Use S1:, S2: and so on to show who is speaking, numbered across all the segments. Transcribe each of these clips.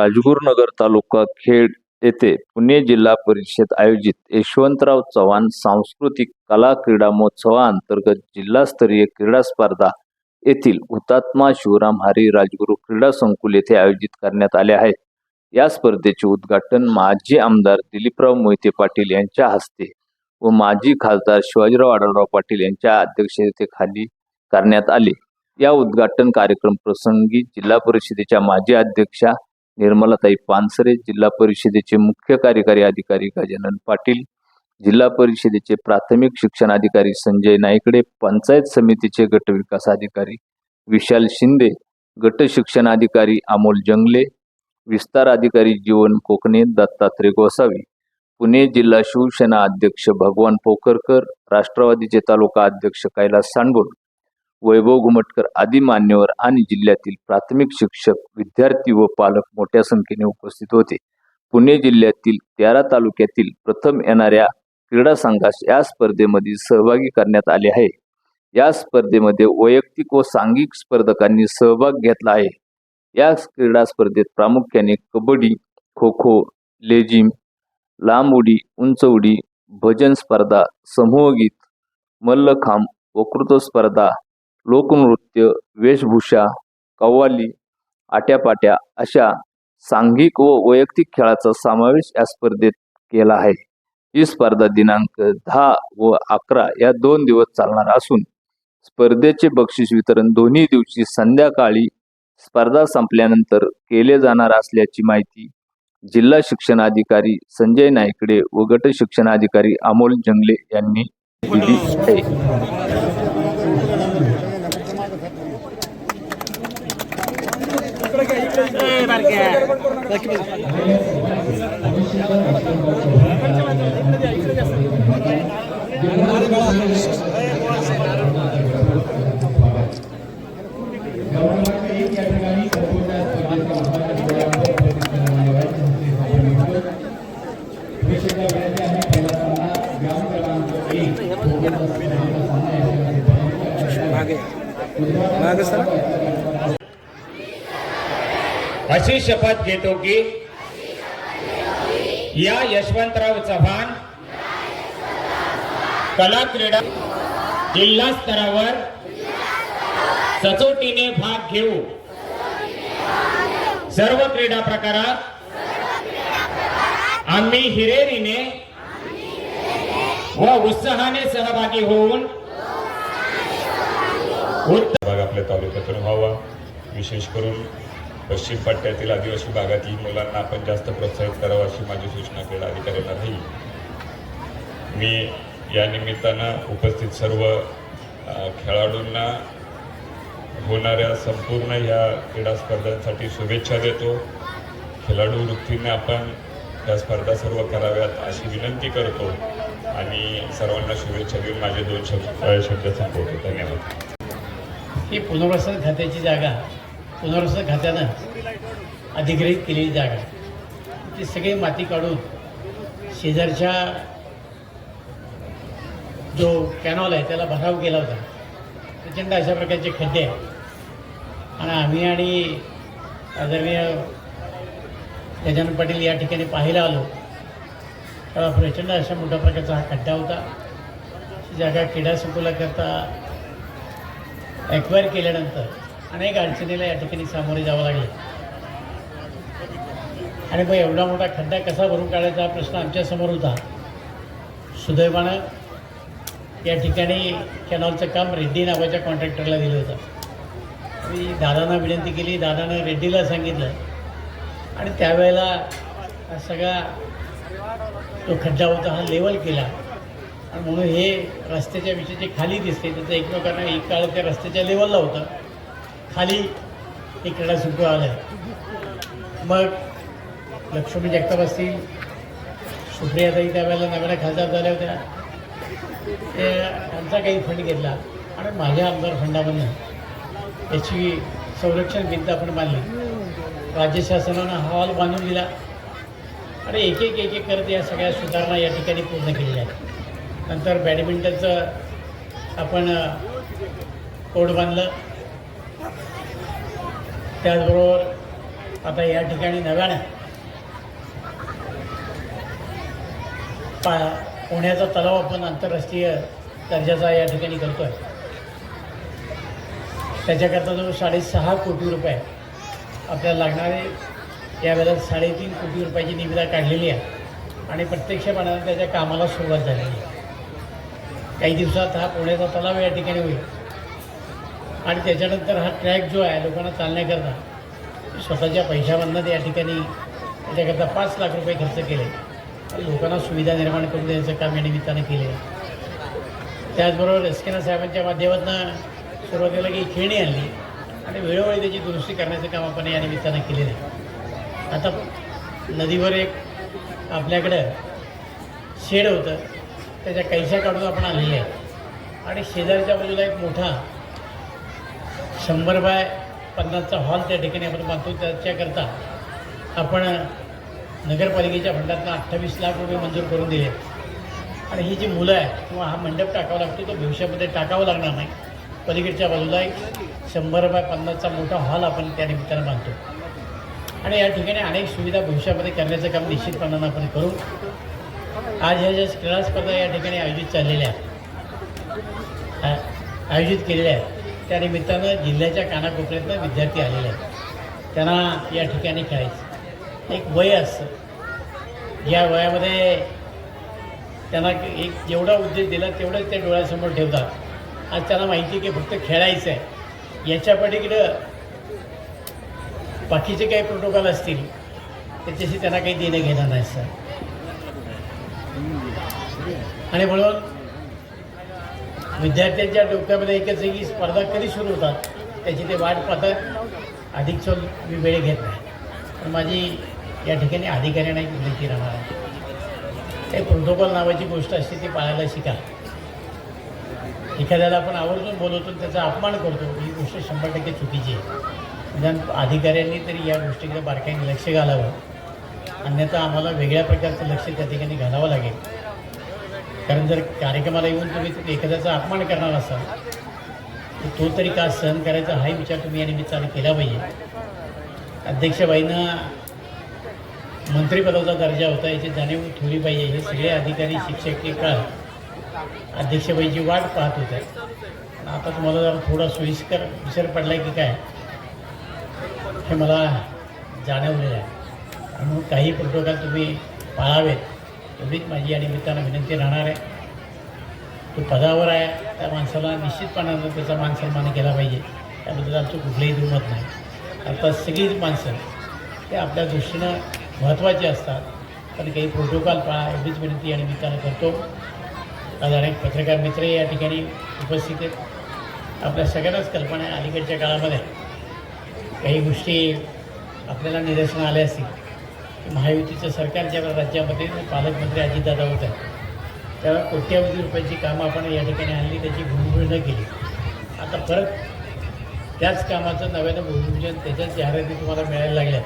S1: राजगुरुनगर तालुका खेड येथे पुणे जिल्हा परिषद आयोजित यशवंतराव चव्हाण सांस्कृतिक कला क्रीडा महोत्सवाअंतर्गत जिल्हास्तरीय क्रीडा स्पर्धा येथील हुतात्मा शिवराम हरी राजगुरू क्रीडा संकुल येथे आयोजित करण्यात आले आहे. या स्पर्धेचे उद्घाटन माजी आमदार दिलीपराव मोहिते पाटील यांच्या हस्ते व माजी खासदार शिवाजीराव आढळराव पाटील यांच्या अध्यक्षतेखाली करण्यात आले. या उद्घाटन कार्यक्रम प्रसंगी जिल्हा परिषदेच्या माजी अध्यक्षा निर्मलाताई पानसरे जिल्हा परिषदेचे मुख्य कार्यकारी अधिकारी गजानन पाटील जिल्हा परिषदेचे प्राथमिक शिक्षण अधिकारी संजय नाईकडे पंचायत समितीचे गट विकास अधिकारी विशाल शिंदे गट शिक्षण अधिकारी अमोल जंगले विस्तार अधिकारी जीवन कोकणे दत्तात्रय गोसावी पुणे जिल्हा शिवसेना अध्यक्ष भगवान पोखरकर राष्ट्रवादीचे तालुका अध्यक्ष कैलास सांडगोल वैभव घुमटकर आदी मान्यवर आणि जिल्ह्यातील प्राथमिक शिक्षक विद्यार्थी व पालक मोठ्या संख्येने उपस्थित होते. पुणे जिल्ह्यातील तेरा तालुक्यातील प्रथम येणाऱ्या क्रीडा संघास या स्पर्धेमध्ये सहभागी करण्यात आले आहे. या स्पर्धेमध्ये वैयक्तिक व सांघिक स्पर्धकांनी सहभाग घेतला आहे. या क्रीडा स्पर्धेत प्रामुख्याने कबड्डी खो खो लेझिम लांब उडी उंच उडी भजन स्पर्धा समूहगीत मल्लखांब वक्तृत्व स्पर्धा लोकनृत्य वेशभूषा कव्वाली आट्यापाट्या अशा सांघिक व वैयक्तिक खेळाचा समावेश या स्पर्धेत केला आहे. ही स्पर्धा दिनांक दहा व अकरा या दोन दिवस चालणार असून स्पर्धेचे बक्षीस वितरण दोन्ही दिवशी संध्याकाळी स्पर्धा संपल्यानंतर केले जाणार असल्याची माहिती जिल्हा शिक्षणाधिकारी संजय नाईकडे व गट शिक्षणाधिकारी अमोल जंगले यांनी दिली आहे. मागे. मागे सर.
S2: अशी शपथ घेतो की या यशवंतराव चव्हाण कला क्रीडा जिल्हा स्तरावर सचोटीने भाग घेऊ. सर्व क्रीडा प्रकारात आम्ही हिरेरीने व उत्साहाने सहभागी होऊन उत्तम
S3: भाग आपल्या तालुक्यातून व्हावा. विशेष करून पश्चिम पट्ट्यातील आदिवासी भागातील मुलांना आपण जास्त प्रोत्साहित करावं अशी माझी सूचना क्रीडा अधिकाऱ्यांना राहील. मी या निमित्तानं उपस्थित सर्व खेळाडूंना होणाऱ्या संपूर्ण या क्रीडा स्पर्धांसाठी शुभेच्छा देतो. खेळाडू वृत्तीने आपण या स्पर्धा सर्व कराव्यात अशी विनंती करतो आणि सर्वांना शुभेच्छा देऊन माझे दोन शब्द शब्द संपवतो. धन्यवाद.
S4: ही पुनर्वसन खात्याची जागा पुनर्वसन खात्यानं अधिग्रहित केलेली जागा. ती सगळी माती काढून शेजारच्या जो कॅनॉल आहे त्याला भराव केला होता. प्रचंड अशा प्रकारचे खड्डे आहेत. आणि आम्ही आणि आदरणीय गजानन पाटील या ठिकाणी पाहायला आलो. तेव्हा प्रचंड अशा मोठ्या प्रकारचा हा खड्डा होता. जागा क्रीडा संकुलाकरता ॲक्वायर केल्यानंतर अनेक अडचणीला या ठिकाणी सामोरे जावं लागले. आणि मग एवढा मोठा खड्डा कसा भरून काढायचा हा प्रश्न आमच्यासमोर होता. सुदैवानं या ठिकाणी कॅनॉलचं काम रेड्डी नावाच्या कॉन्ट्रॅक्टरला दिलं होतं. मी दादांना विनंती केली दादानं रेड्डीला सांगितलं. आणि त्यावेळेला हा सगळा तो खड्डा होता हा लेवल केला. आणि म्हणून हे रस्त्याच्या विषयाचे जे खाली दिसते त्याचं एकमेकांना एक काळ त्या रस्त्याच्या लेवलला होतं. खाली एक क्रीडा सुरू आलं आहे मग लक्ष्मी जगताप असतील सुप्रियाताई त्यावेळेला नव्याने खासदार झाल्या होत्या. ते त्यांचा काही फंड घेतला. आणि माझ्या आमदार फंडामधनं याची संरक्षण भिंत आपण बांधली. राज्य शासनानं हॉल बांधून दिला. आणि एक एक एक एक करत या सगळ्या सुधारणा या ठिकाणी पूर्ण केलेल्या आहेत. नंतर बॅडमिंटनचं आपण कोड बांधलं. त्याचबरोबर आता या ठिकाणी नव्यानं पा पुण्याचा तलाव आपण आंतरराष्ट्रीय दर्जाचा या ठिकाणी करतो आहे त्याच्याकरता जो साडेसहा कोटी रुपये आपल्याला लागणारे यावेळेला साडेतीन कोटी रुपयाची निविदा काढलेली आहे आणि प्रत्यक्षपणाने त्याच्या कामाला सुरुवात झालेली आहे. काही दिवसात हा पुण्याचा तलाव या ठिकाणी होईल. आणि त्याच्यानंतर हा ट्रॅक जो आहे लोकांना चालण्याकरता स्वतःच्या पैशामधनं या ठिकाणी त्याच्याकरता पाच लाख रुपये खर्च केले. लोकांना सुविधा निर्माण करून देण्याचं काम या निमित्तानं केले. त्याचबरोबर एसकेना साहेबांच्या माध्यमातून सुरुवातीला काही खेळणी आणली आणि वेळोवेळी त्याची दुरुस्ती करण्याचं काम आपण या निमित्तानं केलेलं आहे. आता नदीवर एक आपल्याकडं शेड होतं त्याच्या कैशा काढून आपण आलेले आहे. आणि शेजारच्या बाजूला एक मोठा शंभर बाय पन्नासचा हॉल त्या ठिकाणी आपण बांधतो त्याच्याकरता आपण नगरपालिकेच्या फंडातनं अठ्ठावीस लाख रुपये मंजूर करून दिले. आणि ही जी मुलं आहे किंवा हा मंडप टाकावा लागतो तो भविष्यामध्ये टाकावा लागणार नाही. पलीकडच्या बाजूला एक शंभर बाय पन्नासचा मोठा हॉल आपण त्या निमित्तानं बांधतो. आणि या ठिकाणी अनेक सुविधा भविष्यामध्ये करण्याचं काम निश्चितपणानं आपण करू. आज ह्या ज्या क्रीडा स्पर्धा या ठिकाणी आयोजित चाललेल्या आहेत आ- आयोजित केलेल्या आहेत त्या निमित्तानं जिल्ह्याच्या कानाकोपऱ्यातनं विद्यार्थी आलेले आहेत. त्यांना या ठिकाणी खेळायचं. एक वय असतं. या वयामध्ये त्यांना एक जेवढा उद्देश दिला तेवढंच ते डोळ्यासमोर ठेवतात. आज त्यांना माहिती आहे की फक्त खेळायचं आहे याच्या पलीकडं बाकीचे काही प्रोटोकॉल असतील त्याच्याशी त्यांना काही देणं घेणं नाही सर. आणि म्हणून विद्यार्थ्यांच्या डोक्यामध्ये एकच की स्पर्धा कधी सुरू होतात त्याची ते वाट पाहतात. अधिक चल मी वेळ घेत नाही. पण माझी या ठिकाणी अधिकाऱ्यांना एक विनंती राहणार आहे ते प्रोटोकॉल नावाची गोष्ट असते ती पाळायला शिका. एखाद्याला आपण आवर्जून बोलवतो त्याचा अपमान करतो ही गोष्ट शंभर टक्के चुकीची आहे. निदान अधिकाऱ्यांनी तरी या गोष्टीकडे बारकाईने लक्ष घालावं. अन्यथा आम्हाला वेगळ्या प्रकारचं लक्ष त्या ठिकाणी घालावं लागेल. कारण जर कार्यक्रमाला येऊन तुम्ही एखाद्याचा अपमान करणार असाल तर तो तरी का सहन करायचा हाही विचार तुम्ही या निमित्तानं केला पाहिजे. अध्यक्षबाईंना मंत्रिपदाचा दर्जा होता याची जाणीव ठेवली पाहिजे. हे सगळे अधिकारी शिक्षक हे काळ अध्यक्षबाईची वाट पाहत होते. आता तुम्हाला जरा थोडा सोयीस्कर विसर पडला की काय? हे मला जाणवलेलं आहे. म्हणून काही प्रोटोकॉल तुम्ही पाळावेत. एवढीच माझी या निमित्तानं विनंती राहणार आहे. तो पदावर आहे. त्या माणसाला निश्चितपणानं त्याचा मान सन्मान केला पाहिजे. त्याबद्दल आमचं कुठलंही दुमत नाही. आता सगळीच माणसं ते आपल्या दृष्टीनं महत्त्वाचे असतात. पण काही प्रोटोकॉल पाळा एवढीच विनंती या निमित्तानं करतो. आज अनेक पत्रकार मित्र या ठिकाणी उपस्थित आहेत. आपल्या सगळ्यांनाच कल्पना आहे अलीकडच्या काळामध्ये काही गोष्टी आपल्याला निदर्शनं आल्या असतील. महायुतीचं सरकार ज्या राज्यामध्ये पालकमंत्री अजितदादा होते त्यावेळेला कोट्यावधी रुपयाची कामं आपण या ठिकाणी आणली त्याची भूमिपूजन न केली. आता परत त्याच कामाचं नव्यानं भूमिपूजन त्याच्याच जाहिराती तुम्हाला मिळायला लागल्या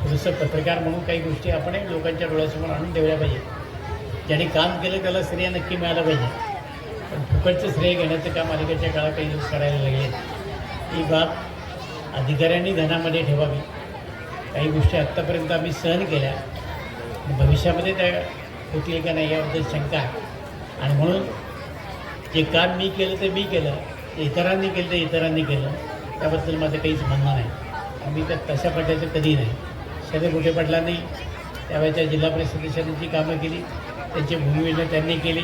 S4: थोडंसं पत्रकार म्हणून काही गोष्टी आपण लोकांच्या डोळ्यासमोर आणून ठेवल्या पाहिजे ज्यांनी काम केलं त्याला श्रेय नक्की मिळालं पाहिजे. पण फुकटचं श्रेय घेण्याचं काम अलीकडच्या काळात काही लोक करायला लागले ही बाब अधिकाऱ्यांनी धनामध्ये ठेवावी. काही गोष्टी आत्तापर्यंत आम्ही सहन केल्या. भविष्यामध्ये त्या होतील का नाही याबद्दल शंका. आणि म्हणून जे काम मी केलं ते मी केलं. जे इतरांनी केलं ते इतरांनी केलं. त्याबद्दल माझं काहीच म्हणणं नाही. आम्ही तर तशा प्रकारचं कधी नाही. शरद पडला पाटलांनी त्यावेळेच्या जिल्हा परिषद जी कामं केली त्यांची भूमिका त्यांनी केली.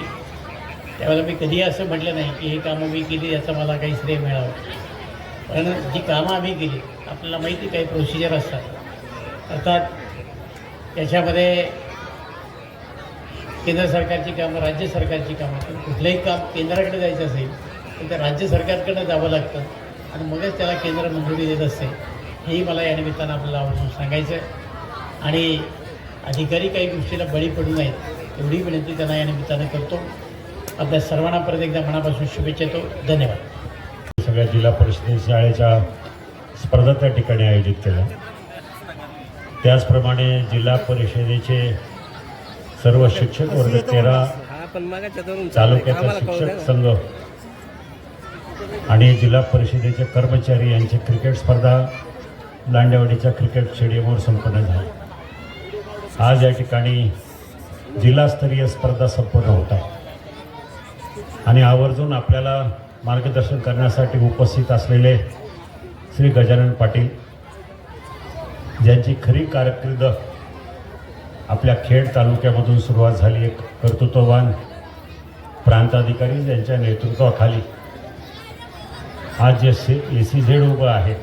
S4: त्यावेळेला मी कधी असं म्हटलं नाही की हे कामं मी केली याचा मला काही श्रेय मिळावं. पण जी कामं आम्ही केली आपल्याला माहिती काही प्रोसिजर असतात. अर्थात याच्यामध्ये केंद्र सरकारची कामं राज्य सरकारची कामं. पण कुठलंही काम केंद्राकडे जायचं असेल तर ते राज्य सरकारकडनं जावं लागतं. आणि मगच त्याला केंद्र मंजुरी देत असते. हेही मला या निमित्तानं आपल्याला आवर्जून सांगायचं आणि अधिकारी काही गोष्टीला बळी पडू नयेत एवढी विनंती त्यांना या निमित्तानं करतो. आपल्या सर्वांना परत एकदा मनापासून शुभेच्छा येतो धन्यवाद.
S5: सगळ्या जिल्हा परिषदे शाळेच्या स्पर्धा त्या ठिकाणी आयोजित केल्या. त्याचप्रमाणे जिल्हा परिषदेचे सर्व शिक्षक वर्ग तेरा तालुक्याचा शिक्षक संघ आणि जिल्हा परिषदेचे कर्मचारी यांची क्रिकेट स्पर्धा लांडेवाडीच्या क्रिकेट स्टेडियमवर संपन्न झाला. आज या ठिकाणी जिल्हास्तरीय स्पर्धा संपन्न होत आहे. आणि आवर्जून आपल्याला मार्गदर्शन करण्यासाठी उपस्थित असलेले श्री गजानन पाटील ज्यांची खरी कारकीर्द आपल्या खेड तालुक्यामधून सुरुवात झाली एक कर्तृत्ववान प्रांताधिकारी ज्यांच्या नेतृत्वाखाली आज जे सी ए सी झेड उभं आहे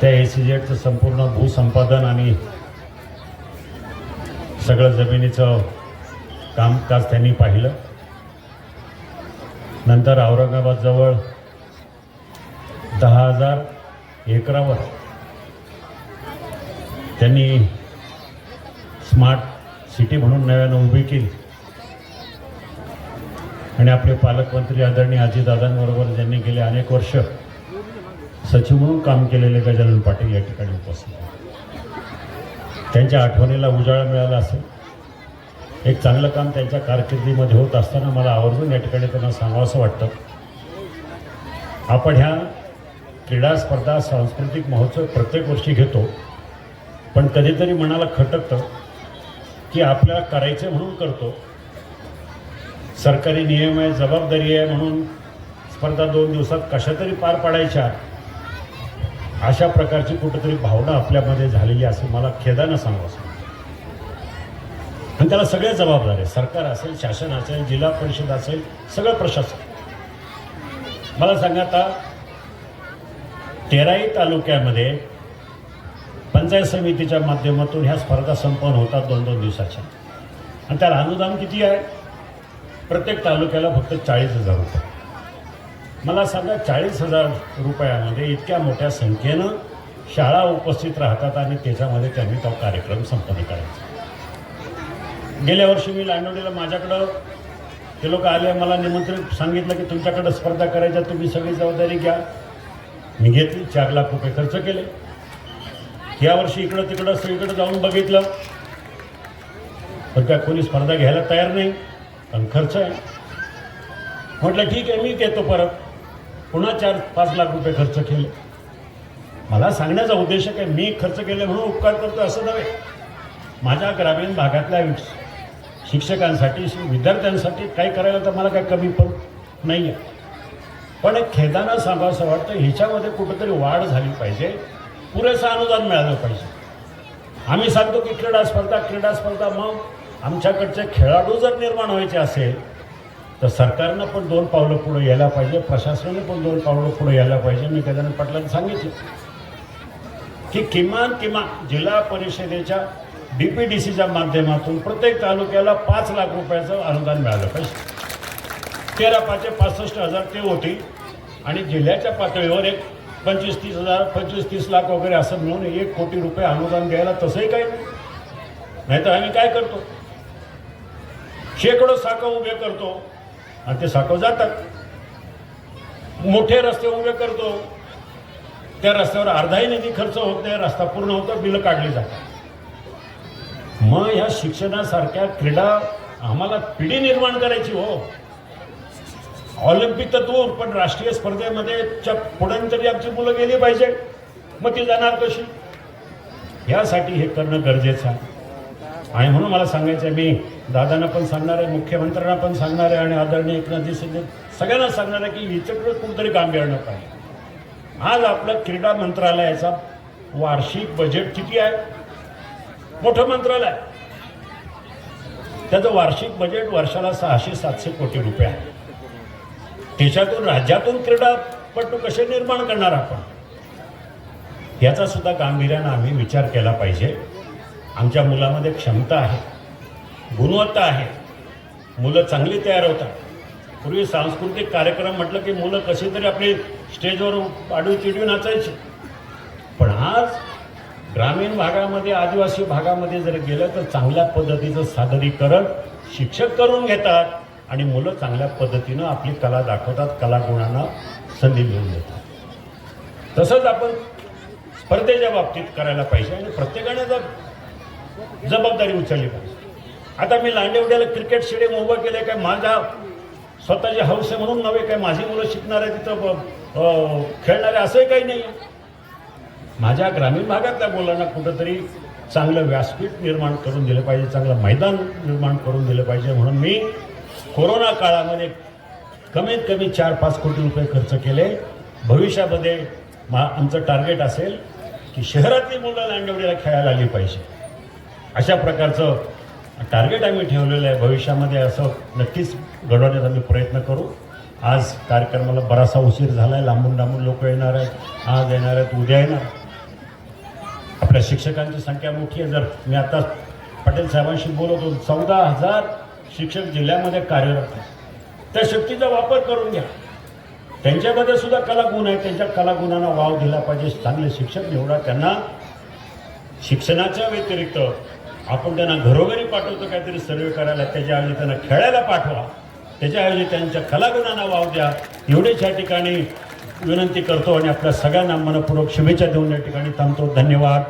S5: त्या ए सी झेडचं संपूर्ण भूसंपादन आणि सगळं जमिनीचं कामकाज त्यांनी पाहिलं. नंतर औरंगाबादजवळ दहा हजार एकरावर त्यांनी स्मार्ट सिटी म्हणून नव्यानं उभी केली. आणि आपले पालकमंत्री आदरणीय आजीदादांबरोबर ज्यांनी गेले अनेक वर्ष सचिव म्हणून काम केलेले गजानन पाटील या ठिकाणी उपस्थित त्यांच्या आठवणीला उजाळा मिळाला असेल. एक चांगलं काम त्यांच्या कारकिर्दीमध्ये होत असताना मला आवर्जून या ठिकाणी त्यांना सांगावंसं वाटतं. आपण ह्या क्रीडा स्पर्धा सांस्कृतिक महोत्सव प्रत्येक वर्षी घेतो. पण कधीतरी मनाला खटकतं की आपल्याला करायचं म्हणून करतो. सरकारी नियम आहे जबाबदारी आहे म्हणून स्पर्धा दोन दिवसात कशा तरी पार पाडायच्या. अशा प्रकारची कुठंतरी भावना आपल्यामध्ये झालेली असेल मला खेदानं सांगावं. आणि त्याला सगळे जबाबदार आहे सरकार असेल शासन असेल जिल्हा परिषद असेल सगळं प्रशासन. मला सांगा आता तेराई तालुक्यामध्ये पंचायत समितीच्या माध्यमातून ह्या स्पर्धा संपन्न होतात दोन दोन दिवसाच्या. आणि त्याला अनुदान किती आहे? प्रत्येक तालुक्याला फक्त चाळीस हजार रुपये. मला सांगा चाळीस हजार रुपयामध्ये इतक्या मोठ्या संख्येनं शाळा उपस्थित राहतात आणि त्याच्यामध्ये त्यांनी तो कार्यक्रम संपन्न करायचा. गेल्या वर्षी मी लांडोडीला माझ्याकडं ते लोक आले मला निमंत्रण सांगितलं की तुमच्याकडं स्पर्धा करायच्या तुम्ही सगळी जबाबदारी घ्या. मी घेतली चार लाख रुपये खर्च केले. यावर्षी इकडं तिकडं सगळीकडं जाऊन बघितलं. पण काय कोणी स्पर्धा घ्यायला तयार नाही. पण खर्च आहे. म्हटलं ठीक आहे मी देतो परत. पुन्हा चार पाच लाख रुपये खर्च केले. मला सांगण्याचा उद्देश काय मी खर्च केले म्हणून उपकार करतो असं नव्हे. माझ्या ग्रामीण भागातल्या शिक्षकांसाठी विद्यार्थ्यांसाठी काही करायला तर मला काही कमी पण नाही आहे पण एक खेदानं सांगावं वाटतं ह्याच्यामध्ये कुठंतरी वाढ झाली पाहिजे. पुरेसं अनुदान मिळालं पाहिजे. आम्ही सांगतो की क्रीडा स्पर्धा क्रीडा स्पर्धा मग आमच्याकडचे खेळाडू जर निर्माण व्हायचे असेल तर सरकारनं पण दोन पावलं पुढे यायला पाहिजे प्रशासनाने पण दोन पावलं पुढे यायला पाहिजे. मी गजानन पाटलांनी सांगितलं की किमान किमान जिल्हा परिषदेच्या डी पी डी सीच्या माध्यमातून प्रत्येक तालुक्याला पाच लाख रुपयाचं अनुदान मिळालं पाहिजे. तेरा पाचशे पासष्ट हजार ते होतील आणि जिल्ह्याच्या पातळीवर एक पंचवीस तीस हजार पंचवीस तीस लाख वगैरे असं मिळून एक कोटी रुपये अनुदान द्यायला तसंही काही नाही. नाहीतर आम्ही काय करतो? शेकडो साखं उभे करतो आणि ते साखं जातात. मोठे रस्ते उभे करतो. त्या रस्त्यावर अर्धाही निधी खर्च होत नाही रस्ता पूर्ण होतो बिलं काढली जातात. मग ह्या शिक्षणासारख्या क्रीडा आम्हाला पिढी निर्माण करायची हो. ऑलिम्पिक तर दूर पण राष्ट्रीय स्पर्धेमध्ये पुढं पुढे तरी आमची मुलं गेली पाहिजे. मग ती जाणार कशी? यासाठी हे करणं गरजेचं आहे. आणि म्हणून मला सांगायचं आहे मी दादांना पण सांगणार आहे मुख्यमंत्र्यांना पण सांगणार आहे आणि आदरणीय एकनाथजी शिंदे सगळ्यांना सांगणार आहे की हिच्याकडे कुठंतरी गांभीर्यानं पाहिजे. आज आपलं क्रीडा मंत्रालयाचा वार्षिक बजेट किती आहे? मोठं मंत्रालय. त्याचं वार्षिक बजेट वर्षाला सहाशे सातशे कोटी रुपये आहे. त्याच्यातून राज्यातून क्रीडापटू कसे निर्माण करणार आपण? याचा सुद्धा गांभीर्यानं आम्ही विचार केला पाहिजे. आमच्या मुलामध्ये क्षमता आहे गुणवत्ता आहे. मुलं चांगली तयार होतात. पूर्वी सांस्कृतिक कार्यक्रम म्हटलं की मुलं कशी तरी आपली स्टेजवर आडवी चिडवी नाचायची. पण आज ग्रामीण भागामध्ये आदिवासी भागामध्ये जर गेलं तर चांगल्या पद्धतीचं सादरीकरण शिक्षक करून घेतात. आणि मुलं चांगल्या पद्धतीनं आपली कला दाखवतात कलागुणांना संधी मिळून देतात. तसंच आपण स्पर्धेच्या बाबतीत करायला पाहिजे आणि प्रत्येकाने जर जबाबदारी उचलली पाहिजे. आता मी लांडेवड्याला क्रिकेट स्टेडियम उभं केलं काय माझा स्वतःची हौस आहे म्हणून नव्हे काय माझी मुलं शिकणार आहे तिथं खेळणारे असंही काही नाही माझ्या ग्रामीण भागातल्या मुलांना कुठंतरी चांगलं व्यासपीठ निर्माण करून दिलं पाहिजे चांगलं मैदान निर्माण करून दिलं पाहिजे म्हणून मी कोरोना काळामध्ये कमीत कमी चार पाच कोटी रुपये खर्च केले. भविष्यामध्ये मा आमचं टार्गेट असेल की शहरातली मुलं लांडवडीला खेळायला आली पाहिजे. अशा प्रकारचं टार्गेट आम्ही ठेवलेलं आहे. भविष्यामध्ये असं नक्कीच घडवण्याचा आम्ही प्रयत्न करू. आज कार्यक्रमाला बराचसा उशीर झाला आहे लांबून लांबून लोक येणार आहेत. आज येणार आहेत उद्या येणार आपल्या शिक्षकांची संख्या मोठी आहे. जर मी आता पटेल साहेबांशी बोलत होतो चौदा हजार शिक्षक जिल्ह्यामध्ये कार्यरत आहेत. त्या शक्तीचा वापर करून घ्या. त्यांच्यामध्ये सुद्धा कलागुण आहे त्यांच्या कलागुणांना वाव दिला पाहिजे. चांगले शिक्षक निवडा त्यांना. शिक्षणाच्या व्यतिरिक्त आपण त्यांना घरोघरी पाठवतो काहीतरी सर्वे करायला. त्याच्याऐवजी त्यांना खेळायला पाठवा. त्याच्याऐवजी त्यांच्या कलागुणांना वाव द्या. एवढेच या ठिकाणी विनंती करतो आणि आपल्या सगळ्यांना मनपूर्वक शुभेच्छा देऊन या ठिकाणी थांबतो. धन्यवाद.